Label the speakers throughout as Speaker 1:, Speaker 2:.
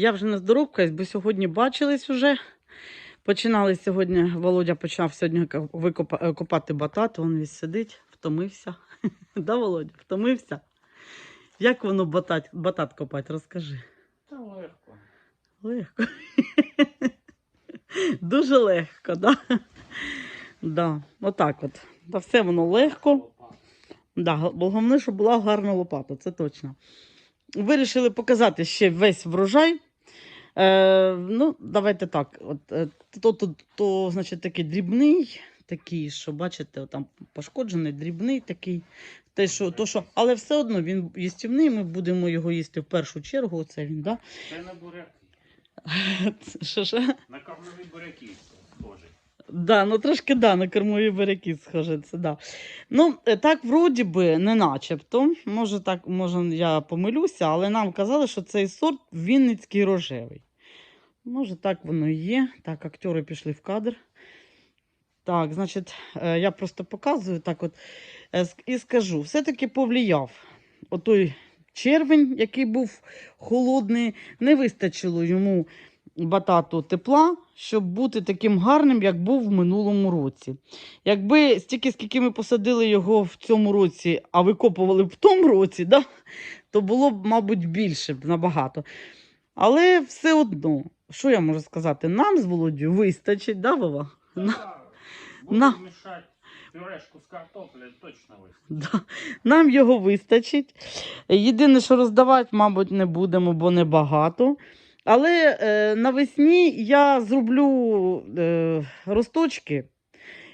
Speaker 1: Я вже не здоровкаюсь, бо сьогодні бачились уже. Починали сьогодні, Володя почав сьогодні викопа- е, копати батат, він весь сидить, втомився. Да, Володя, втомився? Як воно батат, батат копати, розкажи.
Speaker 2: Та легко.
Speaker 1: Легко. Дуже легко, да? Да, отак от. Та все воно легко. Да, головне, щоб була гарна лопата, це точно. Вирішили показати ще весь врожай. Е, ну, давайте так. От, е, то, то, то, значить, такий дрібний, такий, що бачите, там пошкоджений, дрібний такий. Те, що, то, що, але все одно він їстівний, ми будемо його їсти в першу чергу. Оце він, да?
Speaker 2: Це на буряки. На кормові буряки.
Speaker 1: Да, ну трошки да, на кормові буряки схоже, це да. Ну, е, так, вроді би, не начебто. Може, так, може, я помилюся, але нам казали, що цей сорт Вінницький рожевий. Може, так воно і є. Так, актори пішли в кадр. Так, значить, е, я просто показую так от е, і скажу, все-таки повлияв. Отой червень, який був холодний, не вистачило йому батату тепла, щоб бути таким гарним, як був в минулому році. Якби стільки, скільки ми посадили його в цьому році, а викопували в тому році, да, то було б, мабуть, більше б набагато. Але все одно, що я можу сказати, нам з Володю вистачить, да, Вова? На- на.
Speaker 2: Пюрешку з картоплею, точно вистачить.
Speaker 1: Да. Нам його вистачить. Єдине, що роздавати, мабуть, не будемо, бо небагато. Але е, навесні я зроблю е, росточки.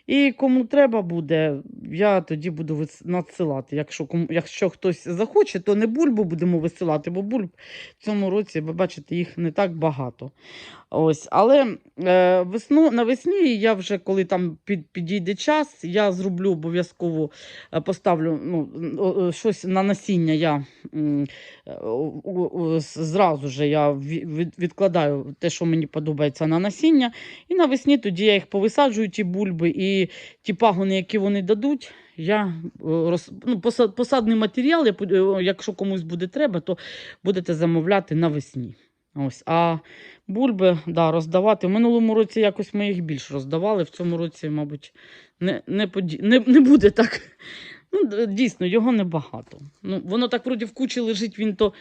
Speaker 1: І кому треба буде, я тоді буду надсилати. Якщо, кому, якщо хтось захоче, то не бульбу будемо висилати, бо бульб в цьому році, ви бачите, їх не так багато. Ось. Але е, весну, навесні я вже, коли там під, підійде час, я зроблю обов'язково е, поставлю ну, щось на насіння. Я е, зразу же я від- відкладаю те, що мені подобається на насіння. І навесні тоді я їх повисаджую, ті бульби, і ті пагони, які вони дадуть. Я роз, ну, поса- посадний матеріал, якщо комусь буде треба, то будете замовляти навесні. Ось. А бульби да, роздавати. В минулому році якось ми їх більш роздавали. В цьому році, мабуть, не, не, поді... не, не буде так. Ну, дійсно, його небагато. Ну, воно так вроді в кучі лежить, він то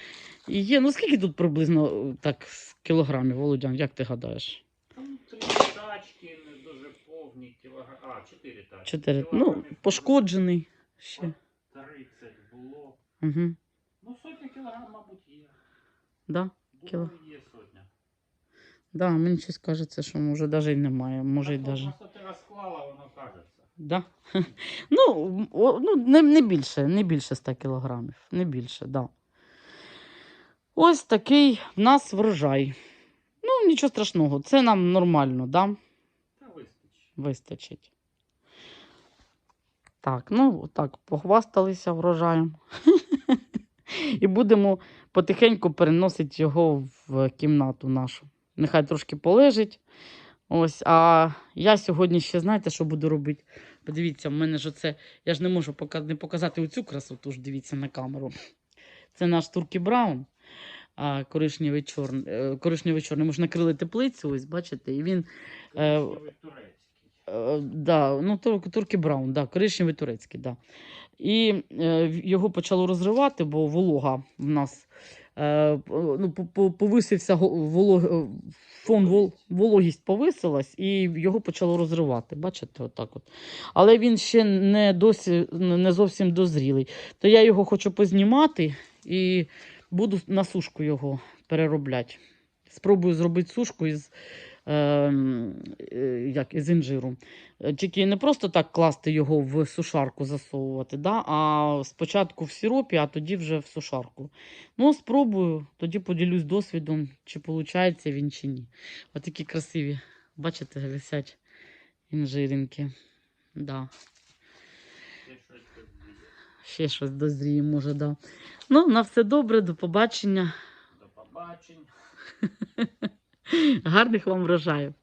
Speaker 1: і є. Ну, скільки тут приблизно е, так кілограмів, Володян, як ти гадаєш?
Speaker 2: Три тачки, не дуже повні кілограми. А, чотири тачки.
Speaker 1: Чотири. Ну, пошкоджений ще.
Speaker 2: 30 було.
Speaker 1: Угу.
Speaker 2: Ну, сотня кілограм, мабуть, є.
Speaker 1: Да? Кіло-
Speaker 2: є сотня.
Speaker 1: Да, мені щось кажеться, що може навіть і немає. Може
Speaker 2: Так,
Speaker 1: даже.
Speaker 2: Ти розклала, воно кажеться.
Speaker 1: Да? Ну, о, ну не, не більше, не більше 100 кілограмів. Не більше, да. Ось такий в нас врожай. Ну, нічого страшного, це нам нормально, да?
Speaker 2: Та вистачить.
Speaker 1: Вистачить. Так, ну так, похвасталися врожаєм. І будемо потихеньку переносити його в кімнату нашу. Нехай трошки полежить. Ось, а я сьогодні ще, знаєте, що буду робити? Подивіться, в мене ж оце, я ж не можу не показати оцю красоту, ж дивіться на камеру. Це наш Туркі Браун, а, коричневий чорний. е, чорний. Ми ж накрили теплицю, ось бачите, і він. Е. Е, да, ну, Туркі Браун, да, коричневий турецький, да. І е, його почало розривати, бо волога в нас е, ну, по- по- повисився волог, е, фон вол, вологість повисилась, і його почало розривати. Бачите, отак от. Але він ще не досі не зовсім дозрілий. То я його хочу познімати і буду на сушку його переробляти. Спробую зробити сушку із, е, як, із інжиру. Тільки не просто так класти його в сушарку засовувати, да? а спочатку в сиропі, а тоді вже в сушарку. Ну, спробую, тоді поділюсь досвідом, чи виходить він чи ні. Отакі красиві, бачите, висять інжиринки. Да. Ще щось дозріє, може, да. Ну, на все добре, до побачення.
Speaker 2: До побачень.
Speaker 1: Гарних вам врожаїв.